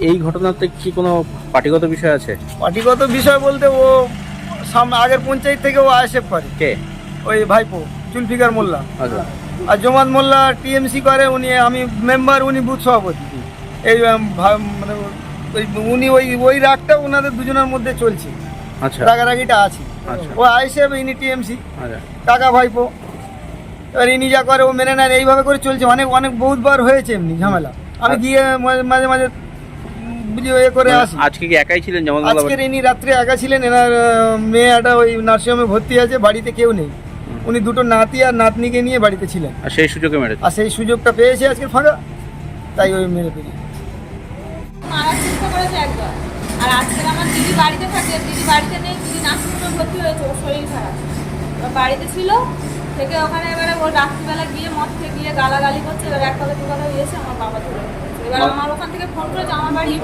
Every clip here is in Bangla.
এই ঘটনাতে কি কোনো পার্টিগত বিষয় আছে? পার্টিগত বিষয় বলতে ও সামনে আগের পঞ্চায়েত থেকে ও আইএসএফ করে। কে? ওই ভাইপো চুলফিকার মোল্লা। আচ্ছা। আর জমাত মোল্লা টিএমসি করে উনি আমি মেম্বার উনি বুথ সভাপতি। এই মানে ওই উনি ওই ওই রাগটা ওনাদের দুজনের মধ্যে চলছে। আচ্ছা। রাগারাগিটা আছে। আচ্ছা। ও আইএসএফ ইনি টিএমসি। আচ্ছা। কাকা ভাইপো। এবার ইনি যা করে ও মেনে নেন এইভাবে করে চলছে। অনেক অনেক বহুতবার হয়েছে এমনি ঝামেলা। আমি গিয়ে মাঝে- মাঝে এ করে আসি। আজকে কি একাই ছিলেন যেমন আজকের ইনি রাত্রে একা ছিলেন এনার মেয়ে একটা ওই নার্সিংহোমে ভর্তি আছে বাড়িতে কেউ নেই। উনি দুটো নাতি আর নাতনিকে নিয়ে বাড়িতে ছিলেন। আর সেই সুযোগে মেরেছে আর সেই সুযোগটা পেয়েছে আজকে ফাঁকা তাই ওই মেরে ফেলি মারার চেষ্টা করেছে একবার আর আজকে আমার দিদি বাড়িতে থাকে দিদি বাড়িতে নেই দিদি নার্সিংহোমে ভর্তি হয়েছে ওর শরীর খারাপ। বাড়িতে ছিল থেকে ওখানে এবারে ওর রাত্রিবেলা গিয়ে মদ খেয়ে গিয়ে গালাগালি করছে এবার এক কথা দু কথা এসে আমার বাবা ধরে। এবার আমার ওখান থেকে ফোন করেছে আমার বাড়ি ইট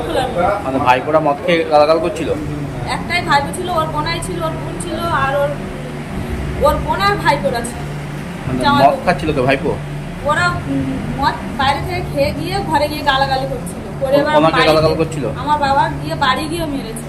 মানে ভাইপোরা মদ খেয়ে গালাগাল করছিল? একটাই ভাইপো ছিল ওর বোনাই ছিল ওর বোন ছিল আর ওর ওর বোন আর ভাইপোরা ছিল। মানে মদ খাচ্ছিল তো ভাইপো? ওরা মদ বাইরে থেকে খেয়ে গিয়ে ঘরে গিয়ে গালাগালি করছিল। করে এবার? আমার বাবা গিয়ে বাড়ি গিয়ে মেরেছে।